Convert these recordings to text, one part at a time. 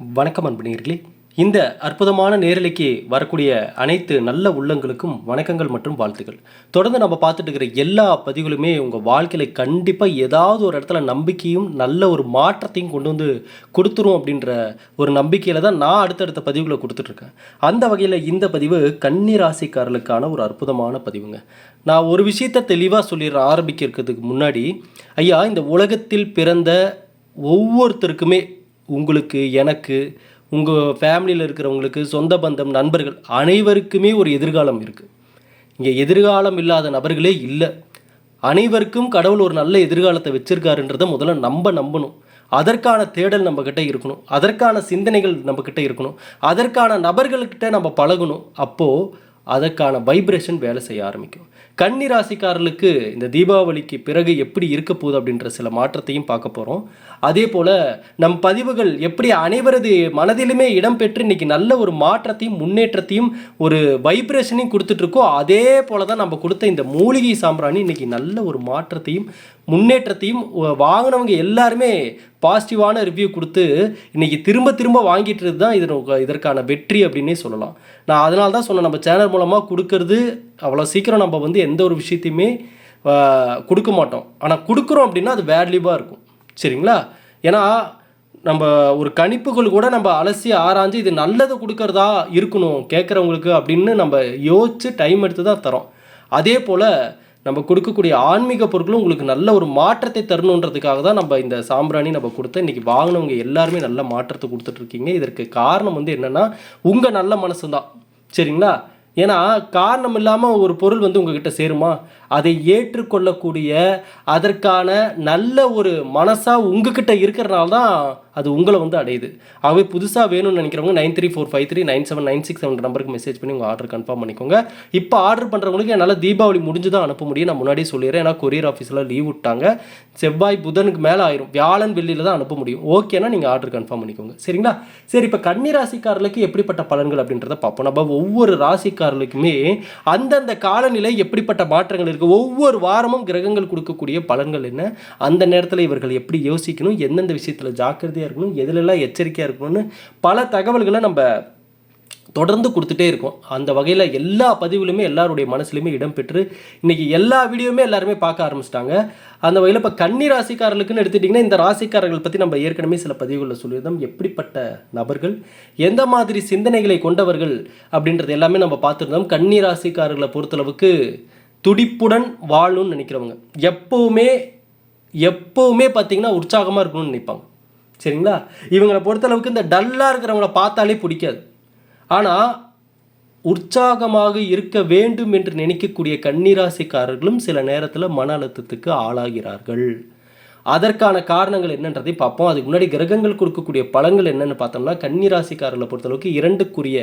வணக்கம் அன்புநீர்களே இந்த அற்புதமான நேரலைக்கு வரக்கூடிய அனைத்து நல்ல உள்ளங்களுக்கும் வணக்கங்கள் மற்றும் வாழ்த்துக்கள். தொடர்ந்து நம்ம பார்த்துட்டு இருக்கிற எல்லா பதிவுகளுமே உங்கள் வாழ்க்கையில் கண்டிப்பாக ஏதாவது ஒரு இடத்துல நம்பிக்கையும் நல்ல ஒரு மாற்றத்தையும் கொண்டு வந்து கொடுத்துரும் அப்படின்ற ஒரு நம்பிக்கையில் தான் நான் அடுத்தடுத்த பதிவுகளை கொடுத்துட்ருக்கேன் அந்த வகையில் இந்த பதிவு கன்னிராசிக்காரர்களுக்கான ஒரு அற்புதமான பதிவுங்க. நான் ஒரு விஷயத்தை தெளிவாக சொல்லிடுற ஆரம்பிக்கிறதுக்கு முன்னாடி ஐயா இந்த உலகத்தில் பிறந்த ஒவ்வொருத்தருக்குமே உங்களுக்கு எனக்கு உங்கள் ஃபேமிலியில் இருக்கிறவங்களுக்கு சொந்த பந்தம் நண்பர்கள் அனைவருக்குமே ஒரு எதிர்காலம் இருக்குது இங்கே எதிர்காலம் இல்லாத நபர்களே இல்லை. அனைவருக்கும் கடவுள் ஒரு நல்ல எதிர்காலத்தை வச்சுருக்காருன்றதை முதல்ல நம்ப நம்பணும். அதற்கான தேடல் நம்மக்கிட்ட இருக்கணும். அதற்கான சிந்தனைகள் நம்மக்கிட்ட இருக்கணும். அதற்கான நபர்கள்கிட்ட நம்ம பழகணும். அப்போது அதற்கான வைப்ரேஷன் வேலை செய்ய ஆரம்பிக்கும். கன்னி ராசிக்காரர்களுக்கு இந்த தீபாவளிக்கு பிறகு எப்படி இருக்க போகுது அப்படின்ற சில மாற்றத்தையும் பார்க்க போகிறோம் அதே போல் நம் பதிவுகள் எப்படி அனைவரது மனதிலுமே இடம்பெற்று இன்றைக்கி நல்ல ஒரு மாற்றத்தையும் முன்னேற்றத்தையும் ஒரு வைப்ரேஷனையும் கொடுத்துட்ருக்கோ அதே போல் தான் நம்ம கொடுத்த இந்த மூலிகை சாம்பிராணி இன்றைக்கி நல்ல ஒரு மாற்றத்தையும் முன்னேற்றத்தையும் வாங்கினவங்க எல்லாருமே பாசிட்டிவான ரிவ்யூ கொடுத்து இன்றைக்கி திரும்ப திரும்ப வாங்கிட்டு தான் இது இதற்கான வெற்றி அப்படின்னே சொல்லலாம். நான் அதனால தான் சொன்னேன் நம்ம சேனல் மூலமாக கொடுக்கறது அவ்வளோ சீக்கிரம் நம்ம வந்து எந்த ஒரு விஷயத்தையுமே கொடுக்க மாட்டோம். ஆனால் கொடுக்குறோம் அப்படின்னா அது வேல்யூவாக இருக்கும். சரிங்களா? ஏன்னா நம்ம ஒரு கணிப்புகள் கூட நம்ம அலசி ஆராய்ஞ்சு இது நல்லது கொடுக்கறதா இருக்கணும் கேட்குறவங்களுக்கு அப்படின்னு நம்ம யோசித்து டைம் எடுத்து தான் தரோம். அதே போல் நம்ம கொடுக்கக்கூடிய ஆன்மீக பொருட்களும் உங்களுக்கு நல்ல ஒரு மாற்றத்தை தரணுன்றதுக்காக தான் நம்ம இந்த சாம்பிராணி நம்ம கொடுத்த. இன்றைக்கி வாங்கினவங்க எல்லாருமே நல்ல மாற்றத்தை கொடுத்துட்ருக்கீங்க. இதற்கு காரணம் வந்து என்னென்னா உங்கள் நல்ல மனசு தான் சரிங்களா? ஏன்னா காரணம் இல்லாமல் ஒரு பொருள் வந்து உங்ககிட்ட சேருமா? அதை ஏற்றுக்கொள்ளக்கூடிய அதற்கான நல்ல ஒரு மனசாக உங்ககிட்ட இருக்கிறனால தான் அது உங்களை வந்து அடையுது. அவை புதுசாக வேணும்னு நினைக்கிறவங்க nine three four five three nine seven nine six seven நம்பருக்கு மெசேஜ் பண்ணி உங்கள் ஆர்டர் கன்ஃபார்ம் பண்ணிக்கோங்க. இப்போ ஆர்டர் பண்ணுறவங்களுக்கு என்னால் தீபாவளி முடிஞ்சு தான் அனுப்ப முடியும். நான் முன்னாடியே சொல்லிடுறேன். ஏன்னா கொரியர் ஆஃபீஸில் லீவ் விட்டாங்க. செவ்வாய் புதனுக்கு மேலே ஆயிரும். வியாழன் வெள்ளியில் தான் அனுப்ப முடியும். ஓகேனா நீங்கள் ஆர்டர் கன்ஃபார்ம் பண்ணிக்கோங்க. சரிங்களா? சரி இப்போ கன்னிராசிக்காரர்களுக்கு எப்படிப்பட்ட பலன்கள் அப்படின்றத பார்ப்போம். நம்ம ஒவ்வொரு ராசிக்காரர்களுக்குமே அந்தந்த காலநிலை எப்படிப்பட்ட மாற்றங்கள் இருக்குது ஒவ்வொரு வாரமும் கிரகங்கள் கொடுக்கக்கூடிய பலன்கள் என்ன? அந்த நேரத்தில் இவர்கள் எப்படி யோசிக்கணும்? எந்தெந்த விஷயத்தில் ஜாக்கிரதையாக இருக்கணும்? எதுலெல்லாம் எச்சரிக்கையாக இருக்கணும்னு பல தகவல்களை நம்ம தொடர்ந்து கொடுத்துட்டே இருக்கோம். அந்த வகையில் எல்லா பதிவுலையுமே எல்லாருடைய மனசுலையுமே இடம்பெற்று இன்றைக்கி எல்லா வீடியோவுமே எல்லாருமே பார்க்க ஆரம்பிச்சிட்டாங்க. அந்த வகையில் இப்போ கன்னி ராசிக்காரர்களுக்குன்னு எடுத்துட்டிங்கன்னா இந்த ராசிக்காரர்கள் பற்றி நம்ம ஏற்கனவே சில பதிவுகளில் சொல்லியிருந்தோம். எப்படிப்பட்ட நபர்கள் எந்த மாதிரி சிந்தனைகளை கொண்டவர்கள் அப்படின்றது எல்லாமே நம்ம பார்த்துருந்தோம். கன்னி ராசிக்காரர்களை பொறுத்தளவுக்கு துடிப்புடன் வாழணும்னு நினைக்கிறவங்க. எப்போவுமே எப்போவுமே பார்த்தீங்கன்னா உற்சாகமாக இருக்கணும்னு நினைப்பாங்க. சரிங்களா? இவங்களை பொறுத்தளவுக்கு இந்த டல்லாக இருக்கிறவங்கள பார்த்தாலே பிடிக்காது. ஆனால் உற்சாகமாக இருக்க வேண்டும் என்று நினைக்கக்கூடிய கன்னிராசிக்காரர்களும் சில நேரத்தில் மன அழுத்தத்துக்கு ஆளாகிறார்கள். அதற்கான காரணங்கள் என்னன்றதை பார்ப்போம். அதுக்கு முன்னாடி கிரகங்கள் கொடுக்கக்கூடிய பலன்கள் என்னென்னு பார்த்தோம்னா கன்னிராசிக்காரர்களை பொறுத்தளவுக்கு இரண்டுக்குரிய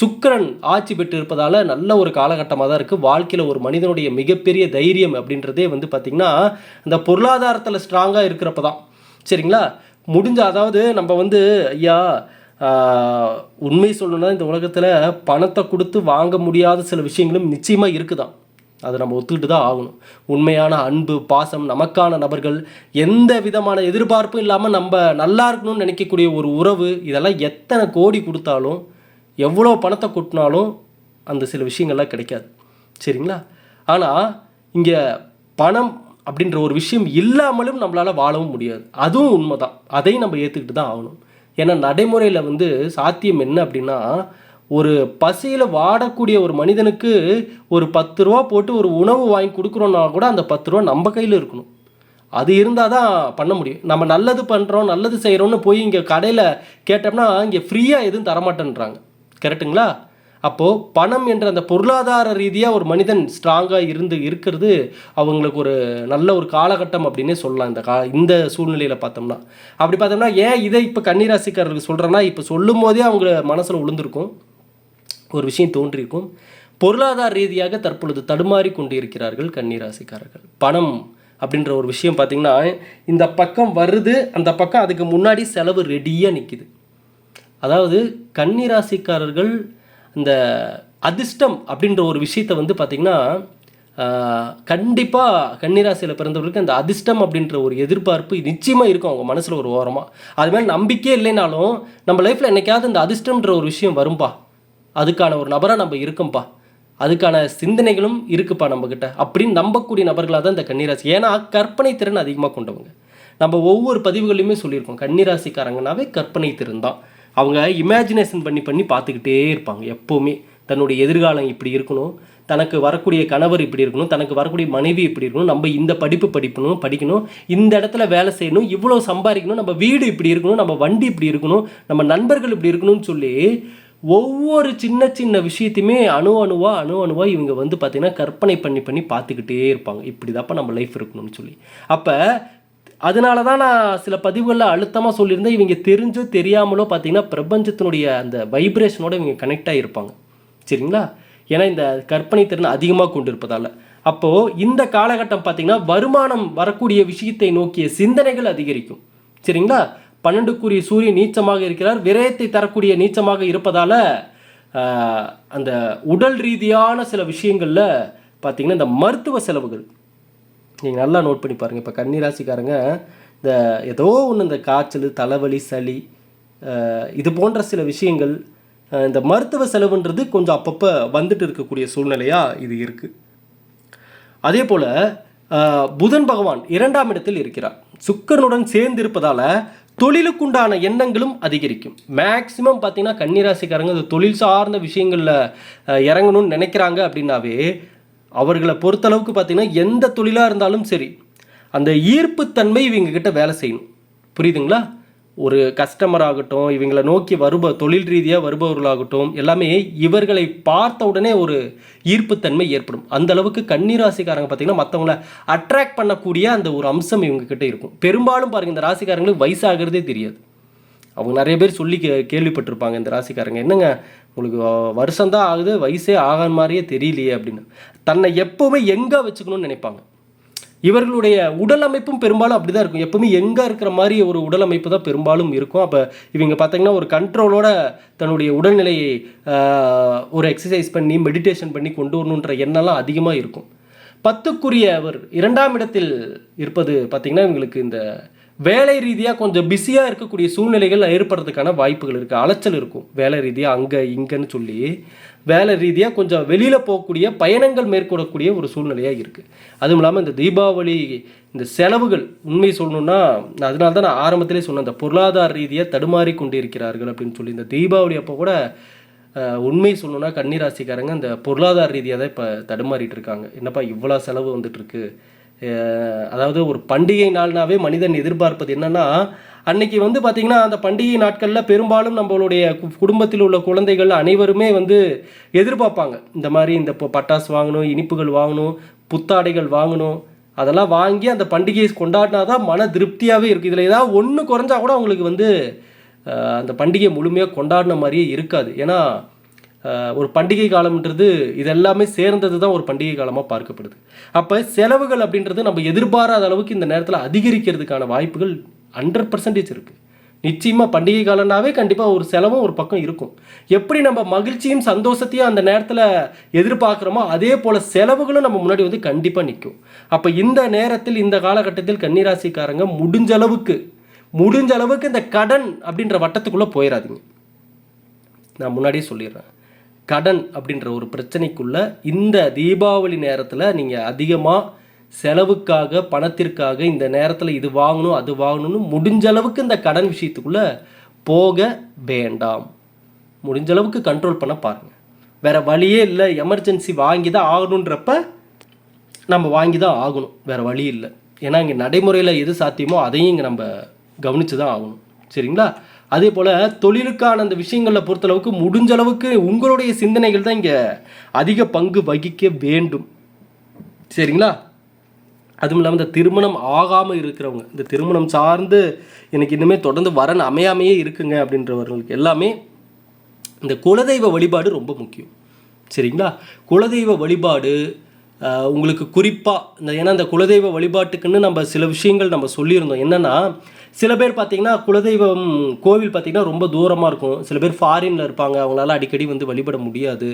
சுக்கிரன் ஆட்சி பெற்று இருப்பதால் நல்ல ஒரு காலகட்டமாக தான் இருக்குது வாழ்க்கையில் ஒரு மனிதனுடைய மிகப்பெரிய தைரியம் அப்படின்றதே வந்து பார்த்திங்கன்னா இந்த பொருளாதாரத்தில் ஸ்ட்ராங்காக இருக்கிறப்ப தான். சரிங்களா? முடிஞ்ச அதாவது நம்ம வந்து ஐயா உண்மை சொல்லணும்னா இந்த உலகத்தில் பணத்தை கொடுத்து வாங்க முடியாத சில விஷயங்களும் நிச்சயமாக இருக்குதான். அதை நம்ம ஒத்துக்கிட்டு தான் ஆகணும். உண்மையான அன்பு பாசம் நமக்கான நபர்கள் எந்த விதமான எதிர்பார்ப்பும் இல்லாமல் நம்ம நல்லா இருக்கணும்னு நினைக்கக்கூடிய ஒரு உறவு இதெல்லாம் எத்தனை கோடி கொடுத்தாலும் எவ்வளோ பணத்தை கொட்டினாலும் அந்த சில விஷயங்கள்லாம் கிடைக்காது. சரிங்களா? ஆனால் இங்கே பணம் அப்படின்ற ஒரு விஷயம் இல்லாமலும் நம்மளால் வாழவும் முடியாது. அதுவும் உண்மை தான் அதையும் நம்ம ஏற்றுக்கிட்டு தான் ஆகணும். ஏன்னா நடைமுறையில் வந்து சாத்தியம் என்ன அப்படின்னா ஒரு பசியில் வாடக்கூடிய ஒரு மனிதனுக்கு ஒரு பத்து ரூபா போட்டு ஒரு உணவு வாங்கி கொடுக்குறோன்னா கூட அந்த பத்து ரூபா நம்ம கையில் இருக்கணும். அது இருந்தால் தான் பண்ண முடியும். நம்ம நல்லது பண்ணுறோம் நல்லது செய்கிறோம்னு போய் இங்கே கடையில் கேட்டோம்னா இங்கே ஃப்ரீயாக எதுவும் தரமாட்டேன்றாங்க. கரெக்ட்டுங்களா? அப்போது பணம் என்ற அந்த பொருளாதார ரீதியாக ஒரு மனிதன் ஸ்ட்ராங்காக இருந்து இருக்கிறது அவங்களுக்கு ஒரு நல்ல ஒரு காலகட்டம் அப்படின்னே சொல்லலாம். இந்த கா இந்த சூழ்நிலையில் பார்த்தோம்னா. அப்படி பார்த்தோம்னா ஏன் இதை இப்போ கன்னிராசிக்காரர்களுக்கு சொல்கிறேன்னா இப்போ சொல்லும் போதே அவங்க மனசில் விழுந்திருக்கும் ஒரு விஷயம் தோன்றியிருக்கும் பொருளாதார ரீதியாக தற்பொழுது தடுமாறி கொண்டு இருக்கிறார்கள் கன்னிராசிக்காரர்கள். பணம் அப்படின்ற ஒரு விஷயம் பார்த்திங்கன்னா இந்த பக்கம் வருது அந்த பக்கம் அதுக்கு முன்னாடி செலவு ரெடியாக நிற்கிது அதாவது கன்னிராசிக்காரர்கள் இந்த அதிர்ஷ்டம் அப்படின்ற ஒரு விஷயத்தை வந்து பார்த்திங்கன்னா கண்டிப்பாக கன்னிராசியில் பிறந்தவர்களுக்கு அந்த அதிர்ஷ்டம் அப்படின்ற ஒரு எதிர்பார்ப்பு நிச்சயமாக இருக்கும் அவங்க மனசில் ஒரு ஓரமாக அது மாதிரி நம்பிக்கையே இல்லைனாலும் நம்ம லைஃப்பில் என்னைக்காவது இந்த அதிர்ஷ்டம்ன்ற ஒரு விஷயம் வரும்பா? அதுக்கான ஒரு நபராக நம்ம இருக்கோம்ப்பா அதுக்கான சிந்தனைகளும் இருக்குப்பா நம்மக்கிட்ட அப்படின்னு நம்பக்கூடிய நபர்களாக தான் இந்த கன்னிராசி. ஏன்னா கற்பனை திறன் அதிகமாக கொண்டவங்க. நம்ம ஒவ்வொரு பதிவுகளையுமே சொல்லியிருக்கோம். கன்னிராசிக்காரங்கனாவே கற்பனை திறன் தான். அவங்க இமேஜினேஷன் பண்ணி பண்ணி பார்த்துக்கிட்டே இருப்பாங்க எப்போவுமே. தன்னுடைய எதிர்காலம் இப்படி இருக்கணும். தனக்கு வரக்கூடிய கணவர் இப்படி இருக்கணும். தனக்கு வரக்கூடிய மனைவி இப்படி இருக்கணும். நம்ம இந்த படிப்பு படிக்கணும் படிக்கணும். இந்த இடத்துல வேலை செய்யணும். இவ்வளோ சம்பாதிக்கணும். நம்ம வீடு இப்படி இருக்கணும். நம்ம வண்டி இப்படி இருக்கணும். நம்ம நண்பர்கள் இப்படி இருக்கணும்னு சொல்லி ஒவ்வொரு சின்ன சின்ன விஷயத்தையுமே அணு அணுவா அணு அணுவாக இவங்க வந்து பார்த்திங்கன்னா கற்பனை பண்ணி பண்ணி பார்த்துக்கிட்டே இருப்பாங்க. இப்படி தாப்பா நம்ம லைஃப் இருக்கணும்னு சொல்லி. அப்போ அதனால தான் நான் சில பதிவுகளில் அழுத்தமாக சொல்லியிருந்தேன். இவங்க தெரிஞ்சோ தெரியாமலோ பார்த்தீங்கன்னா பிரபஞ்சத்தினுடைய அந்த வைப்ரேஷனோட இவங்க கனெக்ட் ஆகியிருப்பாங்க சரிங்களா? ஏன்னா இந்த கற்பனை திறன் அதிகமாக கொண்டு இருப்பதால் அப்போது இந்த காலகட்டம் பார்த்திங்கன்னா வருமானம் வரக்கூடிய விஷயத்தை நோக்கிய சிந்தனைகள் அதிகரிக்கும். சரிங்களா? பன்னெண்டுக்குரிய சூரியன் நீச்சமாக இருக்கிறார். விரயத்தை தரக்கூடிய நீச்சமாக இருப்பதால் அந்த உடல் ரீதியான சில விஷயங்களில் பார்த்திங்கன்னா இந்த மருத்துவ செலவுகள். நீங்கள் நல்லா நோட் பண்ணி பாருங்கள் இப்போ கன்னிராசிக்காரங்க இந்த ஏதோ ஒன்று இந்த காய்ச்சல் தலைவலி சளி இது போன்ற சில விஷயங்கள் இந்த மருத்துவ செலவுன்றது கொஞ்சம் அப்பப்போ வந்துட்டு இருக்கக்கூடிய சூழ்நிலையாக இது இருக்குது அதே போல் புதன் பகவான் இரண்டாம் இடத்தில் இருக்கிறார். சுக்கரனுடன் சேர்ந்து இருப்பதால் தொழிலுக்குண்டான எண்ணங்களும் அதிகரிக்கும். மேக்சிமம் பார்த்தீங்கன்னா கன்னிராசிக்காரங்க இந்த தொழில் சார்ந்த விஷயங்களில் இறங்கணும்னு நினைக்கிறாங்க அப்படின்னாவே அவர்களை பொறுத்தளவுக்கு பார்த்தீங்கன்னா எந்த தொழிலாக இருந்தாலும் சரி அந்த ஈர்ப்புத்தன்மை இவங்கக்கிட்ட வேலை செய்யணும். புரியுதுங்களா? ஒரு கஸ்டமர் ஆகட்டும் இவங்களை நோக்கி வருப தொழில் ரீதியாக வருபவர்களாகட்டும் எல்லாமே இவர்களை பார்த்த உடனே ஒரு ஈர்ப்புத்தன்மை ஏற்படும். அந்த அளவுக்கு கன்னிராசிக்காரங்க பார்த்தீங்கன்னா மற்றவங்கள அட்ராக்ட் பண்ணக்கூடிய அந்த ஒரு அம்சம் இவங்கக்கிட்ட இருக்கும். பெரும்பாலும் பாருங்கள் இந்த ராசிக்காரங்களுக்கு வயசாகிறதே தெரியாது. அவங்க நிறைய பேர் சொல்லி கே கேள்விப்பட்டிருப்பாங்க இந்த ராசிக்காரங்க. என்னங்க உங்களுக்கு வருஷம்தான் ஆகுது வயசே ஆகாத மாதிரியே தெரியலையே அப்படின்னு. தன்னை எப்போவுமே எங்கே வச்சுக்கணும்னு நினைப்பாங்க. இவர்களுடைய உடல் அமைப்பும் பெரும்பாலும் அப்படி தான் இருக்கும். எப்பவுமே எங்கே இருக்கிற மாதிரி ஒரு உடல் அமைப்பு தான் பெரும்பாலும் இருக்கும். அப்போ இவங்க பார்த்தீங்கன்னா ஒரு கண்ட்ரோலோட தன்னுடைய உடல்நிலையை ஒரு எக்ஸசைஸ் பண்ணி மெடிடேஷன் பண்ணி கொண்டு வரணுன்ற எண்ணம்லாம் அதிகமாக இருக்கும். பத்துக்குரிய அவர் இரண்டாம் இடத்தில் இருப்பது பார்த்திங்கன்னா இவங்களுக்கு இந்த வேலை ரீதியாக கொஞ்சம் பிஸியாக இருக்கக்கூடிய சூழ்நிலைகள் ஏற்படுறதுக்கான வாய்ப்புகள் இருக்குது அலைச்சல் இருக்கும். வேலை ரீதியாக அங்கே இங்கேன்னு சொல்லி வேலை ரீதியாக கொஞ்சம் வெளியில் போகக்கூடிய பயணங்கள் மேற்கொள்ளக்கூடிய ஒரு சூழ்நிலையாக இருக்குது அதுவும் இல்லாமல் இந்த தீபாவளி இந்த செலவுகள் உண்மை சொல்லணும்னா நான் அதனால தான் நான் ஆரம்பத்திலே சொன்னேன் இந்த பொருளாதார ரீதியாக தடுமாறி கொண்டு இருக்கிறார்கள் அப்படின்னு சொல்லி இந்த தீபாவளி அப்போ கூட உண்மை சொல்லணும்னா கன்னிராசிக்காரங்க இந்த பொருளாதார ரீதியாக தான் இப்போ தடுமாறிட்டு இருக்காங்க. என்னப்பா இவ்வளோ செலவு வந்துட்டுருக்கு அதாவது ஒரு பண்டிகை நாள்னாவே மனிதன் எதிர்பார்ப்பது என்னன்னா அன்னைக்கு வந்து பார்த்திங்கன்னா அந்த பண்டிகை நாட்களில் பெரும்பாலும் நம்மளுடைய கு- குடும்பத்தில் உள்ள குழந்தைகள் அனைவருமே வந்து எதிர்பார்ப்பாங்க. இந்த மாதிரி இந்த இப்போ பட்டாசு வாங்கணும் இனிப்புகள் வாங்கணும் புத்தாடைகள் வாங்கணும் அதெல்லாம் வாங்கி அந்த பண்டிகையை கொண்டாடினா தான் மன திருப்தியாகவே இருக்குது இதில் ஏதாவது ஒன்று குறைஞ்சா கூட அவங்களுக்கு வந்து அந்த பண்டிகையை முழுமையாக கொண்டாடின மாதிரியே இருக்காது. ஏன்னா ஒரு பண்டிகை காலம்ன்றது இதெல்லாமே சேர்ந்தது தான் ஒரு பண்டிகை காலமாக பார்க்கப்படுது. அப்போ செலவுகள் அப்படின்றது நம்ம எதிர்பாராத அளவுக்கு இந்த நேரத்தில் அதிகரிக்கிறதுக்கான வாய்ப்புகள் ஹண்ட்ரட் பர்சன்டேஜ் இருக்குது நிச்சயமாக பண்டிகை காலம்னாவே கண்டிப்பாக ஒரு செலவும் ஒரு பக்கம் இருக்கும். எப்படி நம்ம மகிழ்ச்சியும் சந்தோஷத்தையும் அந்த நேரத்தில் எதிர்பார்க்குறோமோ அதே போல் செலவுகளும் நம்ம முன்னாடி வந்து கண்டிப்பாக நிற்கும் அப்போ இந்த நேரத்தில் இந்த காலகட்டத்தில் கன்னிராசிக்காரங்க முடிஞ்ச அளவுக்கு முடிஞ்ச அளவுக்கு இந்த கடன் அப்படின்ற வட்டத்துக்குள்ளே போயிடாதீங்க நான் முன்னாடியே சொல்லிடுறேன். கடன் அப்படின்ற ஒரு பிரச்சனைக்குள்ள இந்த தீபாவளி நேரத்தில் நீங்கள் அதிகமாக செலவுக்காக பணத்திற்காக இந்த நேரத்தில் இது வாங்கணும் அது வாங்கணும்னு முடிஞ்ச அளவுக்கு இந்த கடன் விஷயத்துக்குள்ளே போக வேண்டாம். முடிஞ்ச அளவுக்கு கண்ட்ரோல் பண்ண பாருங்கள் வேறு வழியே இல்லை. எமர்ஜென்சி வாங்கி தான் ஆகணுன்றப்ப நம்ம வாங்கி தான் ஆகணும். வேறு வழி இல்லை. ஏன்னா இங்கே நடைமுறையில் எது சாத்தியமோ அதையும் இங்கே நம்ம கவனித்து தான் ஆகணும். சரிங்களா? அதே போல் தொழிலுக்கான அந்த விஷயங்களில் பொறுத்தளவுக்கு முடிஞ்ச அளவுக்கு உங்களுடைய சிந்தனைகள் தான் இங்கே அதிக பங்கு வகிக்க வேண்டும். சரிங்களா? அதுவும் இல்லாமல் இந்த திருமணம் ஆகாமல் இருக்கிறவங்க இந்த திருமணம் சார்ந்து எனக்கு இன்னுமே தொடர்ந்து வரன் அமையாமையே இருக்குங்க அப்படின்றவர்களுக்கு எல்லாமே இந்த குலதெய்வ வழிபாடு ரொம்ப முக்கியம். சரிங்களா? குலதெய்வ வழிபாடு உங்களுக்கு குறிப்பாக இந்த ஏன்னா இந்த குலதெய்வ வழிபாட்டுக்குன்னு நம்ம சில விஷயங்கள் நம்ம சொல்லியிருந்தோம். என்னென்னா சில பேர் பார்த்தீங்கன்னா குலதெய்வம் கோவில் பார்த்திங்கன்னா ரொம்ப தூரமாக இருக்கும். சில பேர் ஃபாரினில் இருப்பாங்க. அவங்களால அடிக்கடி வந்து வழிபட முடியாது.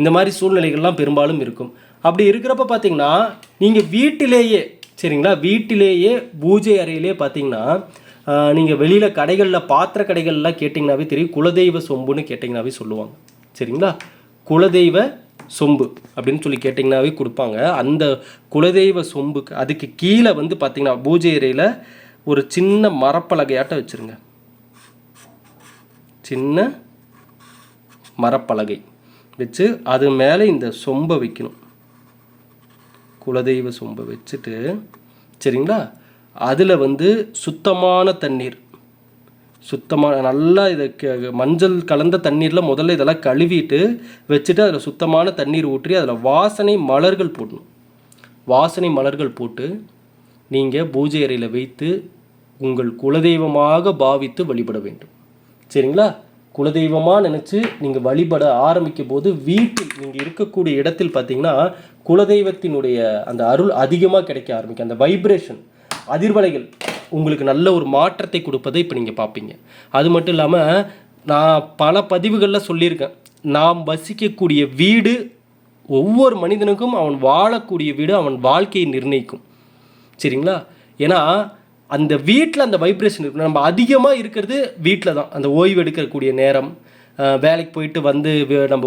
இந்த மாதிரி சூழ்நிலைகள்லாம் பெரும்பாலும் இருக்கும். அப்படி இருக்கிறப்ப பார்த்தீங்கன்னா நீங்கள் வீட்டிலேயே சரிங்களா? வீட்டிலேயே பூஜை அறையிலே பார்த்தீங்கன்னா நீங்கள் வெளியில் கடைகளில் பாத்திர கடைகள்லாம் கேட்டிங்கனாவே தெரியும். குலதெய்வ சொம்புன்னு கேட்டிங்கனாவே சொல்லுவாங்க. சரிங்களா? குலதெய்வ சொம்பு அப்படின்னு சொல்லி கேட்டிங்கனாவே கொடுப்பாங்க. அந்த குலதெய்வ சொம்புக்கு அதுக்கு கீழே வந்து பார்த்தீங்கன்னா பூஜை அறையில் ஒரு சின்ன மரப்பலகையாட்ட வச்சுருங்க. சின்ன மரப்பலகை வச்சு அது மேலே இந்த சொம்பை வைக்கணும். குலதெய்வ சொம்பை வச்சுட்டு சரிங்களா? அதில் வந்து சுத்தமான தண்ணீர் சுத்தமான நல்லா இதை மஞ்சள் கலந்த தண்ணீரில் முதல்ல இதெல்லாம் கழுவிட்டு வச்சுட்டு அதில் சுத்தமான தண்ணீர் ஊற்றி அதில் வாசனை மலர்கள் போடணும். வாசனை மலர்கள் போட்டு நீங்கள் பூஜை அறையில் வைத்து உங்கள் குலதெய்வமாக பாவித்து வழிபட வேண்டும். சரிங்களா? குலதெய்வமாக நினச்சி நீங்கள் வழிபட ஆரம்பிக்கும் போது வீட்டில் நீங்கள் இருக்கக்கூடிய இடத்தில் பார்த்தீங்கன்னா குலதெய்வத்தினுடைய அந்த அருள் அதிகமாக கிடைக்க ஆரம்பிக்கும். அந்த வைப்ரேஷன் அதிர்வலைகள் உங்களுக்கு நல்ல ஒரு மாற்றத்தை கொடுப்பதை இப்போ நீங்கள் பார்ப்பீங்க அது மட்டும் இல்லாமல் நான் பல பதிவுகளில் சொல்லியிருக்கேன். நாம் வசிக்கக்கூடிய வீடு ஒவ்வொரு மனிதனுக்கும் அவன் வாழக்கூடிய வீடு அவன் வாழ்க்கையை நிர்ணயிக்கும். சரிங்களா? ஏன்னா அந்த வீட்டில் அந்த வைப்ரேஷன் இருக்கும் நம்ம அதிகமாக இருக்கிறது வீட்டில் தான். அந்த ஓய்வு எடுக்கக்கூடிய நேரம் வேலைக்கு போயிட்டு வந்து நம்ம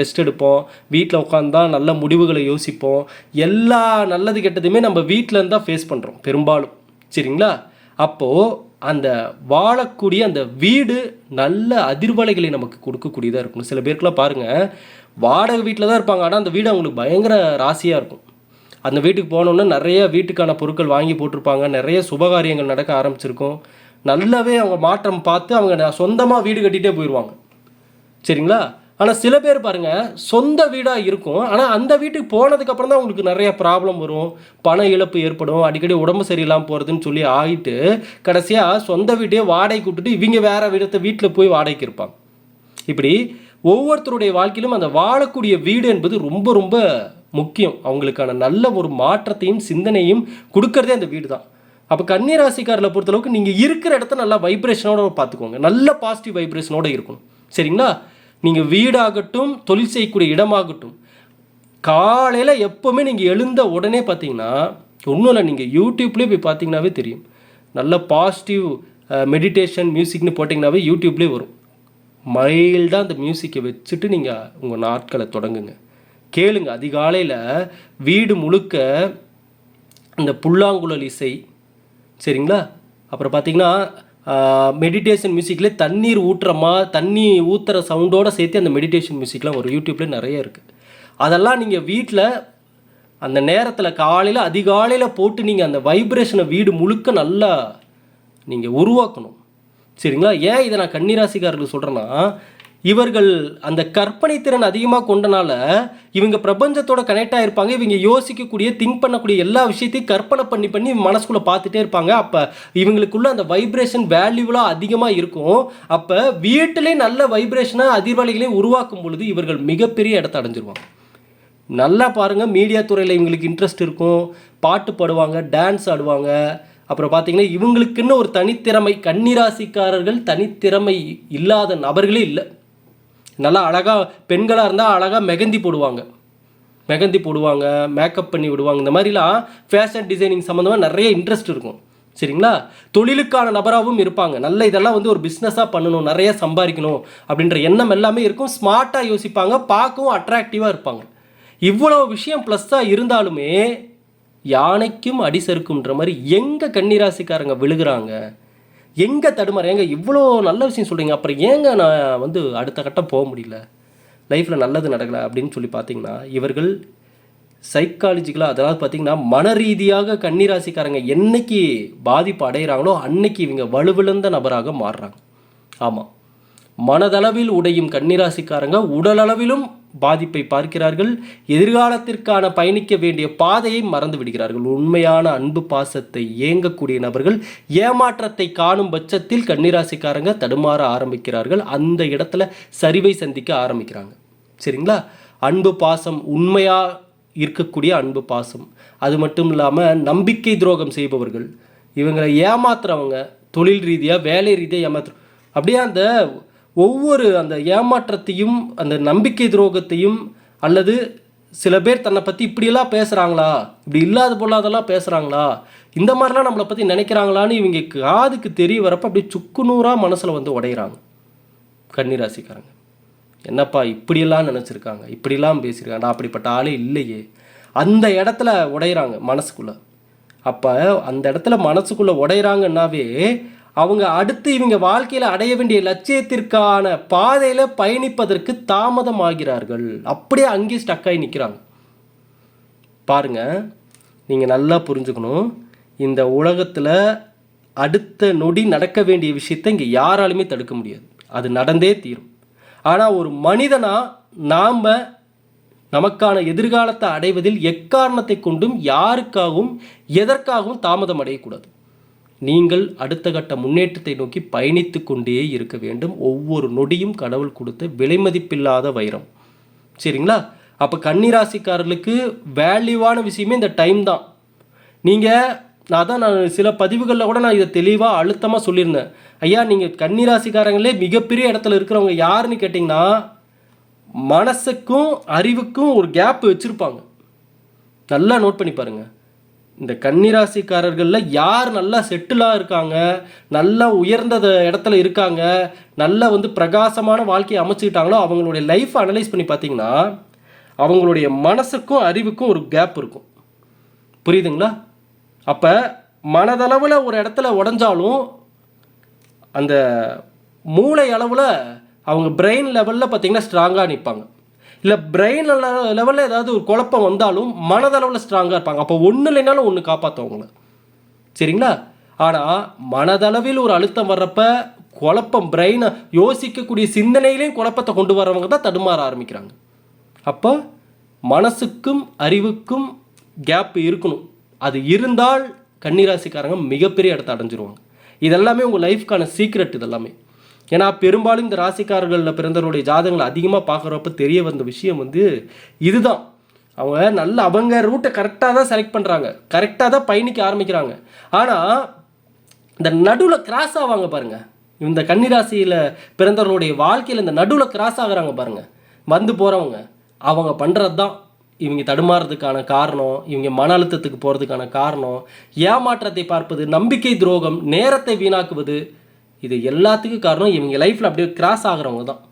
ரெஸ்ட் எடுப்போம். வீட்டில் உட்காந்து தான் நல்ல முடிவுகளை யோசிப்போம். எல்லா நல்லது கெட்டதுமே நம்ம வீட்டிலேருந்து தான் ஃபேஸ் பண்ணுறோம் பெரும்பாலும். சரிங்களா? அப்போது அந்த வாழக்கூடிய அந்த வீடு நல்ல அதிர்வலைகளை நமக்கு கொடுக்கக்கூடியதாக இருக்கணும். சில பேருக்குலாம் பாருங்கள் வாடகை வீட்டில் தான் இருப்பாங்க. ஆனால் அந்த வீடு அவங்களுக்கு பயங்கர ராசியாக இருக்கும். அந்த வீட்டுக்கு போனோன்னே நிறைய வீட்டுக்கான பொருட்கள் வாங்கி போட்டிருப்பாங்க. நிறைய சுபகாரியங்கள் நடக்க ஆரம்பிச்சிருக்கும். நல்லாவே அவங்க மாற்றம் பார்த்து அவங்க சொந்தமாக வீடு கட்டிகிட்டே போயிடுவாங்க சரிங்களா? ஆனால் சில பேர் பாருங்க சொந்த வீடாக இருக்கும். ஆனால் அந்த வீட்டுக்கு போனதுக்கப்புறம் தான் உங்களுக்கு நிறைய ப்ராப்ளம் வரும். பண இழப்பு ஏற்படும். அடிக்கடி உடம்பு சரியில்லாமல் போகிறதுன்னு சொல்லி ஆகிட்டு கடைசியாக சொந்த வீட்டையே வாடகைக்கு விட்டுட்டு இவங்க வேறு விடத்தை வீட்டில் போய் வாடகைக்கு இருப்பாங்க. இப்படி ஒவ்வொருத்தருடைய வாழ்க்கையிலும் அந்த வாழக்கூடிய வீடு என்பது ரொம்ப ரொம்ப முக்கியம். அவங்களுக்கான நல்ல ஒரு மாற்றத்தையும் சிந்தனையும் கொடுக்கறதே அந்த வீடு தான் அப்போ கன்னிராசிக்காரில் பொறுத்தளவுக்கு நீங்கள் இருக்கிற இடத்த நல்லா வைப்ரேஷனோட பார்த்துக்கோங்க. நல்ல பாசிட்டிவ் வைப்ரேஷனோட இருக்கணும். சரிங்களா? நீங்கள் வீடாகட்டும் தொழில் செய்யக்கூடிய இடமாகட்டும் காலையில் எப்போவுமே நீங்கள் எழுந்த உடனே பார்த்தீங்கன்னா ஒன்றும் இல்லை நீங்கள் யூடியூப்லேயே போய் பார்த்தீங்கன்னாவே தெரியும். நல்ல பாசிட்டிவ் மெடிடேஷன் மியூசிக்னு போட்டிங்கனாவே யூடியூப்லேயே வரும். மைல்டாக அந்த மியூசிக்கை வச்சுட்டு நீங்கள் உங்கள் நாட்களை தொடங்குங்க. கேளுங்க அதிகாலையில் வீடு முழுக்க அந்த புல்லாங்குழல் இசை. சரிங்களா? அப்புறம் பார்த்தீங்கன்னா மெடிடேஷன் மியூசிக்கில் தண்ணீர் ஊற்றுறமா தண்ணி ஊற்றுற சவுண்டோடு சேர்த்து அந்த மெடிடேஷன் மியூசிக்லாம் ஒரு யூடியூப்பில் நிறைய இருக்குது அதெல்லாம் நீங்கள் வீட்டில் அந்த நேரத்தில் காலையில் அதிகாலையில் போட்டு நீங்கள் அந்த வைப்ரேஷனை வீடு முழுக்க நல்லா நீங்கள் உருவாக்கணும். சரிங்களா? ஏன் இதை நான் கன்னிராசிக்காரர்களுக்கு சொல்கிறேன்னா இவர்கள் அந்த கற்பனை திறன் அதிகமாக கொண்டனால இவங்க பிரபஞ்சத்தோட கனெக்ட் ஆகிருப்பாங்க இவங்க யோசிக்கக்கூடிய திங்க் பண்ணக்கூடிய எல்லா விஷயத்தையும் கற்பனை பண்ணி பண்ணி மனசுக்குள்ளே பார்த்துட்டே இருப்பாங்க. அப்போ இவங்களுக்குள்ள அந்த வைப்ரேஷன் வேல்யூவலாக அதிகமாக இருக்கும். அப்போ வீட்டிலே நல்ல வைப்ரேஷனாக அதிர்வலைகளையும் உருவாக்கும் பொழுது இவர்கள் மிகப்பெரிய இடத்த அடைஞ்சிருவாங்க. நல்லா பாருங்கள் மீடியா துறையில் இவங்களுக்கு இன்ட்ரெஸ்ட் இருக்கும். பாட்டு பாடுவாங்க டான்ஸ் ஆடுவாங்க. அப்புறம் பார்த்தீங்கன்னா இவங்களுக்குன்னு ஒரு தனித்திறமை கன்னிராசிக்காரர்கள் தனித்திறமை இல்லாத நபர்களே இல்லை. நல்லா அழகாக பெண்களாக இருந்தால் அழகாக மெகந்தி போடுவாங்க. மெகந்தி போடுவாங்க மேக்கப் பண்ணி விடுவாங்க. இந்த மாதிரிலாம் ஃபேஷன் டிசைனிங் சம்மந்தமாக நிறைய இன்ட்ரெஸ்ட் இருக்கும். சரிங்களா? தொழிலுக்கான நபராகவும் இருப்பாங்க. நல்ல இதெல்லாம் வந்து ஒரு பிஸ்னஸாக பண்ணணும் நிறைய சம்பாதிக்கணும் அப்படின்ற எண்ணம் எல்லாமே இருக்கும். ஸ்மார்ட்டாக யோசிப்பாங்க பார்க்கவும் அட்ராக்டிவாக இருப்பாங்க. இவ்வளோ விஷயம் ப்ளஸ்ஸாக இருந்தாலுமே யானைக்கும் அடி சறுக்கும்ன்ற மாதிரி எங்கே கன்னிராசிக்காரங்க விழுகிறாங்க? எங்கே தடுமாறு ஏங்க இவ்வளோ நல்ல விஷயம் சொல்கிறீங்க அப்புறம் ஏங்க நான் வந்து அடுத்த கட்டம் போக முடியல? லைஃப்பில் நல்லது நடக்கலை அப்படின்னு சொல்லி பார்த்தீங்கன்னா இவர்கள் சைக்காலஜிக்கலாக அதாவது பார்த்திங்கன்னா மன ரீதியாக கன்னிராசிக்காரங்க என்னைக்கு பாதிப்பு அடைகிறாங்களோ அன்னைக்கு இவங்க வலுவிழந்த நபராக மாறுறாங்க. ஆமாம் மனதளவில் உடையும் கன்னிராசிக்காரங்க உடலளவிலும் பாதிப்பை பார்க்கிறார்கள். எதிர்காலத்திற்கான பயணிக்க வேண்டிய பாதையை மறந்து விடுகிறார்கள். உண்மையான அன்பு பாசத்தை ஏங்கக்கூடிய நபர்கள் ஏமாற்றத்தை காணும் பட்சத்தில் கன்னிராசிக்காரங்க தடுமாற ஆரம்பிக்கிறார்கள். அந்த இடத்துல சரிவை சந்திக்க ஆரம்பிக்கிறாங்க. சரிங்களா? அன்பு பாசம் உண்மையாக இருக்கக்கூடிய அன்பு பாசம். அது மட்டும் இல்லாமல் நம்பிக்கை துரோகம் செய்பவர்கள். இவங்களை ஏமாத்துறவங்க தொழில் ரீதியாக வேலை ரீதியாக ஏமாத்துற அப்படியே அந்த ஒவ்வொரு அந்த ஏமாற்றத்தையும் அந்த நம்பிக்கை துரோகத்தையும் அல்லது சில பேர் தன்னை பற்றி இப்படியெல்லாம் பேசுகிறாங்களா இப்படி இல்லாத பொல்லாதெல்லாம் பேசுகிறாங்களா இந்த மாதிரிலாம் நம்மளை பற்றி நினைக்கிறாங்களான்னு இவங்க காதுக்கு தெரிய வரப்போ அப்படியே சுக்குநூறாக மனசில் வந்து உடையிறாங்க. கன்னிராசிக்காரங்க. என்னப்பா இப்படியெல்லாம் நினச்சிருக்காங்க? இப்படிலாம் பேசியிருக்காங்க. நான் அப்படிப்பட்ட ஆளே இல்லையே. அந்த இடத்துல உடையிறாங்க மனசுக்குள்ளே. அப்போ அந்த இடத்துல மனசுக்குள்ளே உடையிறாங்கன்னாவே அவங்க அடுத்து இவங்க வாழ்க்கையில் அடைய வேண்டிய லட்சியத்திற்கான பாதையில் பயணிப்பதற்கு தாமதமாகிறார்கள். அப்படியே அங்கேயே ஸ்டக்காகி நிற்கிறாங்க பாருங்க நீங்கள் நல்லா புரிஞ்சுக்கணும். இந்த உலகத்தில் அடுத்த நொடி நடக்க வேண்டிய விஷயத்தை இங்கே யாராலுமே தடுக்க முடியாது. அது நடந்தே தீரும். ஆனால் ஒரு மனிதனாக நாம் நமக்கான எதிர்காலத்தை அடைவதில் எக்காரணத்தை கொண்டும் யாருக்காகவும் எதற்காகவும் தாமதம் அடையக்கூடாது. நீங்கள் அடுத்த கட்ட முன்னேற்றத்தை நோக்கி பயணித்து கொண்டே இருக்க வேண்டும். ஒவ்வொரு நொடியும் கடவுள் கொடுத்த விலைமதிப்பில்லாத வைரம். சரிங்களா? அப்போ கன்னிராசிக்காரர்களுக்கு வேல்யூவான விஷயமே இந்த டைம் தான். நீங்கள் நான் தான் நான் சில பதிவுகளில் கூட நான் இதை தெளிவாக அழுத்தமாக சொல்லியிருந்தேன். ஐயா நீங்கள் கன்னிராசிக்காரங்களே மிகப்பெரிய இடத்துல இருக்கிறவங்க யாருன்னு கேட்டிங்கன்னா மனசுக்கும் அறிவுக்கும் ஒரு கேப் வச்சுருப்பாங்க. நல்லா நோட் பண்ணி பாருங்கள் இந்த கன்னிராசிக்காரர்களில் யார் நல்லா செட்டிலாக இருக்காங்க நல்லா உயர்ந்த இடத்துல இருக்காங்க நல்லா வந்து பிரகாசமான வாழ்க்கையை அமைச்சுக்கிட்டாங்களோ அவங்களுடைய லைஃப்பை அனலைஸ் பண்ணி பார்த்தீங்கன்னா அவங்களுடைய மனசுக்கும் அறிவுக்கும் ஒரு கேப் இருக்கும். புரியுதுங்களா? அப்போ மனதளவில் ஒரு இடத்துல உடஞ்சாலும் அந்த மூளை அளவில் அவங்க பிரெயின் லெவலில் பார்த்தீங்கன்னா ஸ்ட்ராங்காக நிற்பாங்க. இல்லை பிரெயின் லெவலில் ஏதாவது ஒரு குழப்பம் வந்தாலும் மனதளவில் ஸ்ட்ராங்காக இருப்பாங்க. அப்போ ஒன்று இல்லைனாலும் ஒன்று காப்பாற்றுவங்கள சரிங்களா? ஆனால் மனதளவில் ஒரு அழுத்தம் வர்றப்ப குழப்பம் பிரெயினை யோசிக்கக்கூடிய சிந்தனையிலையும் குழப்பத்தை கொண்டு வரவங்க தான் தடுமாற ஆரம்பிக்கிறாங்க. அப்போ மனசுக்கும் அறிவுக்கும் கேப் இருக்கணும். அது இருந்தால் கன்னிராசிக்காரங்க மிகப்பெரிய இடத்த அடைஞ்சிருவாங்க. இதெல்லாமே உங்கள் லைஃப்க்கான சீக்ரெட் இதெல்லாமே. ஏன்னா பெரும்பாலும் இந்த ராசிக்காரர்களில் பிறந்தவருடைய ஜாதகங்களை அதிகமாக பார்க்குறப்ப தெரிய வந்த விஷயம் வந்து இதுதான். அவங்க நல்ல அவங்க ரூட்டை கரெக்டாக தான் செலக்ட் பண்ணுறாங்க கரெக்டாக தான் பயணிக்க ஆரம்பிக்கிறாங்க. ஆனால் இந்த நடுவில் கிராஸ் ஆவாங்க பாருங்கள் இந்த கன்னிராசியில் பிறந்தவர்களுடைய வாழ்க்கையில் இந்த நடுவில் கிராஸ் ஆகுறாங்க பாருங்கள் வந்து போகிறவங்க அவங்க பண்ணுறது தான் இவங்க தடுமாறுறதுக்கான காரணம் இவங்க மன அழுத்தத்துக்கு போகிறதுக்கான காரணம் ஏமாற்றத்தை பார்ப்பது நம்பிக்கை துரோகம் நேரத்தை வீணாக்குவது இது எல்லாத்துக்கும் காரணம் இவங்க லைஃப்பில் அப்படியே கிராஸ் ஆகிறவங்க தான்.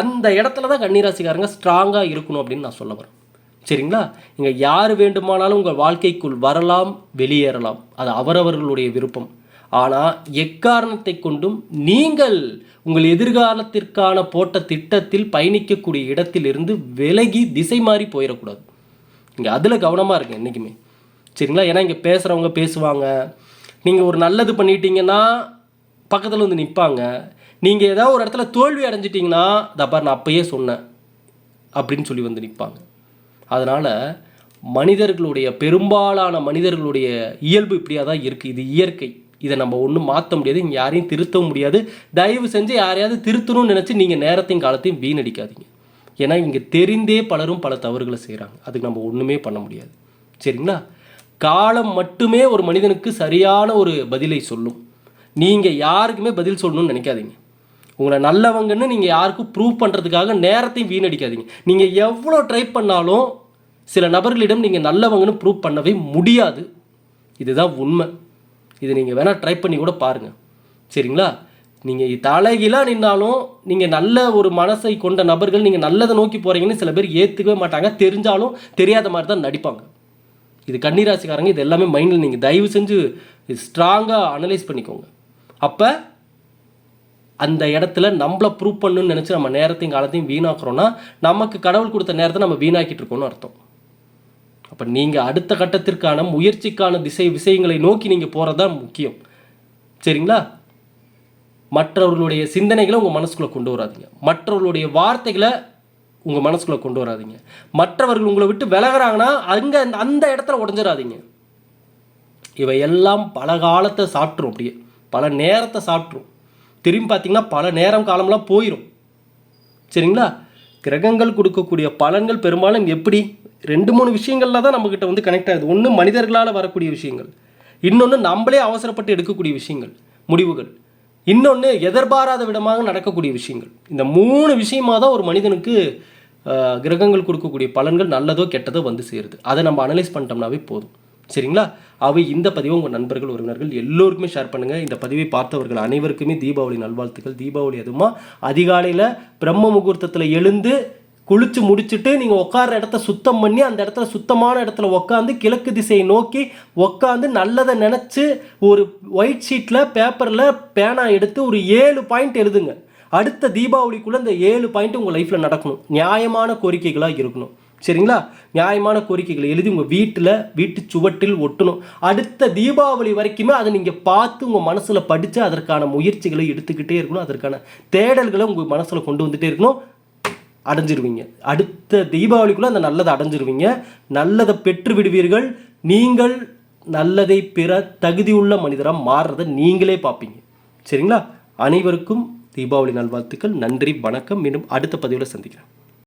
அந்த இடத்துல தான் கன்னிராசிக்காரங்க ஸ்ட்ராங்காக இருக்கணும் அப்படின்னு நான் சொல்ல வரேன். சரிங்களா? இங்கே யார் வேண்டுமானாலும் உங்கள் வாழ்க்கைக்குள் வரலாம் வெளியேறலாம். அது அவரவர்களுடைய விருப்பம். ஆனால் எக்காரணத்தை கொண்டும் நீங்கள் உங்கள் எதிர்காலத்திற்கான போட்ட திட்டத்தில் பயணிக்கக்கூடிய இடத்திலிருந்து விலகி திசை மாறி போயிடக்கூடாது. இங்கே அதில் கவனமாக இருங்க என்றைக்குமே சரிங்களா? ஏன்னா இங்கே பேசுகிறவங்க பேசுவாங்க. நீங்கள் ஒரு நல்லது பண்ணிட்டீங்கன்னா பக்கத்தில் வந்து நிற்பாங்க நீங்கள் ஏதாவது ஒரு இடத்துல தோல்வி அடைஞ்சிட்டிங்கன்னா தப்பார் நான் அப்பயே சொன்னேன். அப்படின்னு சொல்லி வந்து நிற்பாங்க அதனால் மனிதர்களுடைய பெரும்பாலான மனிதர்களுடைய இயல்பு இப்படியாக தான் இருக்குது இது இயற்கை. இதை நம்ம ஒன்றும் மாற்ற முடியாது. இங்கே யாரையும் திருத்தவும் முடியாது. தயவு செஞ்சு யாரையாவது திருத்தணும்னு நினச்சி நீங்கள் நேரத்தையும் காலத்தையும் வீணடிக்காதீங்க. ஏன்னா இங்கே தெரிந்தே பலரும் பல தவறுகளை செய்கிறாங்க அதுக்கு நம்ம ஒன்றுமே பண்ண முடியாது. சரிங்களா? காலம் மட்டுமே ஒரு மனிதனுக்கு சரியான ஒரு பதிலை சொல்லும். நீங்கள் யாருக்குமே பதில் சொல்லணும்னு நினைக்காதீங்க. உங்களை நல்லவங்கன்னு நீங்கள் யாருக்கும் ப்ரூவ் பண்ணுறதுக்காக நேரத்தையும் வீணடிக்காதீங்க. நீங்கள் எவ்வளோ ட்ரை பண்ணாலும் சில நபர்களிடம் நீங்கள் நல்லவங்கன்னு ப்ரூவ் பண்ணவே முடியாது. இதுதான் உண்மை. இது நீங்கள் வேணால் ட்ரை பண்ணி கூட பாருங்கள் சரிங்களா? நீங்கள் தலைகீழாக நின்னாலும் நீங்கள் நல்ல ஒரு மனசை கொண்ட நபர்கள் நீங்கள் நல்லதை நோக்கி போகிறீங்கன்னு சில பேர் ஏற்றுக்கவே மாட்டாங்க. தெரிஞ்சாலும் தெரியாத மாதிரி தான் நடிப்பாங்க. இது கன்னிராசிக்காரங்க இது எல்லாமே மைண்டில் நீங்கள் தயவு செஞ்சு ஸ்ட்ராங்காக அனலைஸ் பண்ணிக்கோங்க. அப்போ அந்த இடத்துல நம்மளை ப்ரூவ் பண்ணணும்னு நினச்சி நம்ம நேரத்தையும் காலத்தையும் வீணாக்குறோன்னா நமக்கு கடவுள் கொடுத்த நேரத்தை நம்ம வீணாக்கிட்டு இருக்கோம்னு அர்த்தம். அப்போ நீங்கள் அடுத்த கட்டத்திற்கான முயற்சிக்கான திசை விஷயங்களை நோக்கி நீங்கள் போகிறது தான் முக்கியம். சரிங்களா? மற்றவர்களுடைய சிந்தனைகளை உங்கள் மனசுக்குள்ளே கொண்டு வராதிங்க. மற்றவர்களுடைய வார்த்தைகளை உங்கள் மனசுக்குள்ளே கொண்டு வராதிங்க. மற்றவர்கள் உங்களை விட்டு விலகுறாங்கன்னா அங்கே அந்த இடத்துல உடஞ்சிடாதீங்க. இவை எல்லாம் பல காலத்தை சாப்பிட்ரும் அப்படியே. பல நேரத்தை சாப்பிட்ரும் திரும்பி பார்த்தீங்கன்னா பல நேரம் காலம்லாம் போயிடும் சரிங்களா? கிரகங்கள் கொடுக்கக்கூடிய பலன்கள் பெரும்பாலும் எப்படி? ரெண்டு மூணு விஷயங்களில் தான் நம்மக்கிட்ட வந்து கனெக்ட் ஆகுது. ஒன்று மனிதர்களால் வரக்கூடிய விஷயங்கள். இன்னொன்று நம்மளே அவசரப்பட்டு எடுக்கக்கூடிய விஷயங்கள் முடிவுகள். இன்னொன்று எதிர்பாராத விதமாக நடக்கக்கூடிய விஷயங்கள். இந்த மூணு விஷயமாக தான் ஒரு மனிதனுக்கு கிரகங்கள் கொடுக்கக்கூடிய பலன்கள் நல்லதோ கெட்டதோ வந்து சேருது. அதை நம்ம அனலைஸ் பண்ணிட்டோம்னாவே போதும். சரிங்களா? அவை இந்த பதிவை உங்கள் நண்பர்கள் உறவினர்கள் எல்லோருக்குமே ஷேர் பண்ணுங்கள் இந்த பதிவை பார்த்தவர்கள் அனைவருக்குமே தீபாவளி நல்வாழ்த்துக்கள். தீபாவளி அதுமா அதிகாலையில் பிரம்ம முகூர்த்தத்தில் எழுந்து குளித்து முடிச்சுட்டு நீங்கள் உட்கார இடத்த சுத்தம் பண்ணி அந்த இடத்துல சுத்தமான இடத்துல உட்காந்து கிழக்கு திசையை நோக்கி உட்காந்து நல்லதை நினச்சி ஒரு ஒயிட் ஷீட்டில் பேப்பரில் பேனா எடுத்து ஒரு ஏழு பாயிண்ட் எழுதுங்க. அடுத்த தீபாவளிக்குள்ளே இந்த ஏழு பாயிண்ட் உங்கள் லைஃப்பில் நடக்கணும். நியாயமான கோரிக்கைகளாக இருக்கணும். சரிங்களா? நியாயமான கோரிக்கைகளை எழுதி உங்கள் வீட்டில் வீட்டு சுவட்டில் ஒட்டணும். அடுத்த தீபாவளி வரைக்குமே அதை நீங்கள் பார்த்து உங்கள் மனசில் படித்து அதற்கான முயற்சிகளை எடுத்துக்கிட்டே இருக்கணும். அதற்கான தேடல்களை உங்கள் மனசில் கொண்டு வந்துகிட்டே இருக்கணும். அடைஞ்சிருவீங்க. அடுத்த தீபாவளிக்குள்ளே அந்த நல்லதை அடைஞ்சிருவீங்க. நல்லதை பெற்று விடுவீர்கள். நீங்கள் நல்லதை பெற தகுதியுள்ள மனிதராக மாறுறதை நீங்களே பார்ப்பீங்க. சரிங்களா? அனைவருக்கும் தீபாவளி நல்வாழ்த்துக்கள். நன்றி. வணக்கம். மீண்டும் அடுத்த பதிவில் சந்திக்கிறேன்